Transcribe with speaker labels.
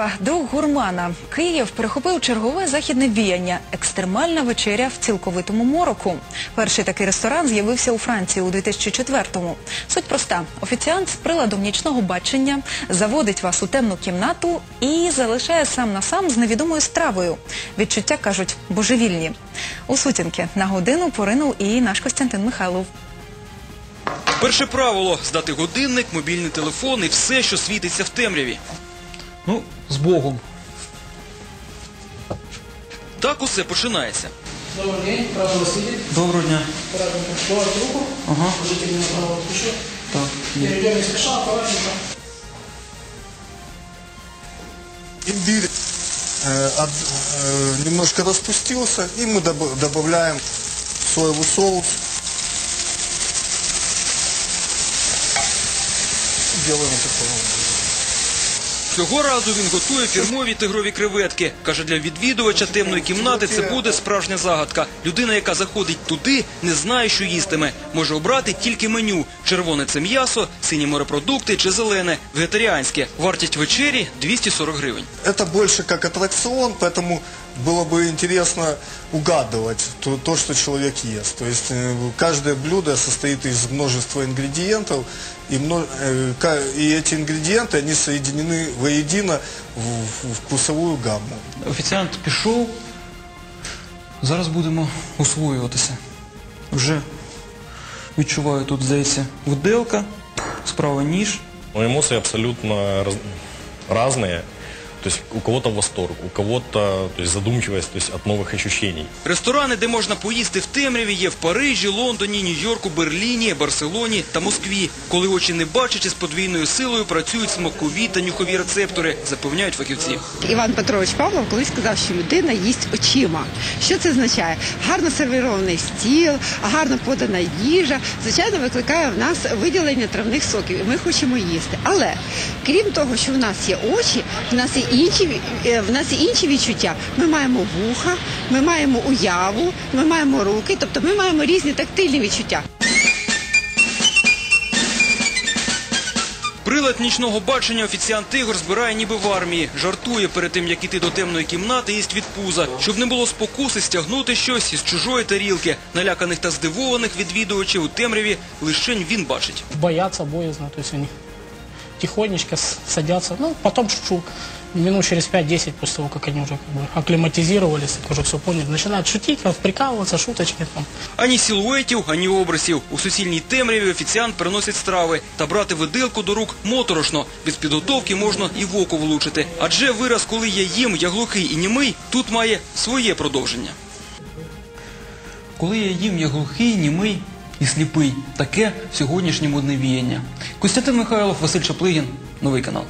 Speaker 1: Києва до гурмана. Київ перехопив чергове західне віяння – екстремальна вечеря в цілковитому мороку. Перший такий ресторан з'явився у Франції у 2004-му. Суть проста. Офіціант з приладом нічного бачення заводить вас у темну кімнату і залишає сам на сам з невідомою стравою. Відчуття, кажуть, божевільні. У сутінки на годину поринув і наш Костянтин Михайлов.
Speaker 2: Перше правило – здати годинник, мобільний телефон і все, що світиться в темряві.
Speaker 3: Ну, з Богом.
Speaker 2: Так усе починається.
Speaker 4: Добрый день, рад вас видеть.
Speaker 3: Доброго дня.
Speaker 4: Руку.
Speaker 3: Ага.
Speaker 4: Плечо.
Speaker 3: Так,
Speaker 4: Перейдем не спеша, аккуратненько.
Speaker 5: Имбирь э, от- э, немножко распустился, и мы добав- добавляем соевый соус. Делаем такого.
Speaker 2: Цього разу він готує фірмові тигрові креветки. Каже, для відвідувача темної кімнати це буде справжня загадка. Людина, яка заходить туди, не знає, що їстиме. Може обрати тільки меню. Червоне – це м'ясо, сині морепродукти чи зелене – вегетаріанське. Вартість вечері – 240 гривень.
Speaker 5: Це більше як атракціон, поэтому было бы интересно угадывать то, то, что человек ест. То есть э, каждое блюдо состоит из множества ингредиентов, и, мно- э, ка- и эти ингредиенты, они соединены воедино в, в вкусовую гамму.
Speaker 3: Офіціант пішов. Зараз будемо освоюватися. Вже відчуваю тут, здається, виделка, справа ніж.
Speaker 6: Но эмоции абсолютно раз- разные. То есть у кого-то восторг, у кого-то то есть задумчивость то есть от новых ощущений.
Speaker 2: Ресторани, де можна поїсти в темряві, є в Парижі, Лондоні, Нью-Йорку, Берліні, Барселоні та Москві. Коли очі не бачать, із подвійною силою працюють смакові та нюхові рецептори, запевняють фахівці.
Speaker 7: Іван Петрович Павлов колись сказав, що людина їсть очима. Що це означає? Гарно сервірований стіл, гарно подана їжа, звичайно, викликає в нас виділення травних соків. і Ми хочемо їсти. Але крім того, що в нас є очі, в нас є інші е, в нас є інші відчуття. Ми маємо вуха, ми маємо уяву, ми маємо руки, тобто ми маємо різні тактильні відчуття.
Speaker 2: Прилад нічного бачення офіціант Ігор збирає ніби в армії. Жартує перед тим, як іти до темної кімнати, їсть від пуза, щоб не було спокуси стягнути щось із чужої тарілки. Наляканих та здивованих відвідувачів у темряві лишень він бачить.
Speaker 4: Боятся, боязно, то есть они тихонечко с- садятся. Ну, потом шучу. Минут через 5-10 после того, как они уже как бы акклиматизировались, уже все поняли, начинают шутить, как прикалываться, шуточки там.
Speaker 2: Ані силуетів, ані образів. У суцільній темряві офіціант приносить страви. Та брати виделку до рук моторошно. Без підготовки можна і в око влучити. Адже вираз, коли я їм, я глухий і німий, тут має своє продовження.
Speaker 3: Коли я їм, я глухий, німий і сліпий. Таке сьогоднішнє модне віяння. Костянтин Михайлов, Василь Чаплигін, новий канал.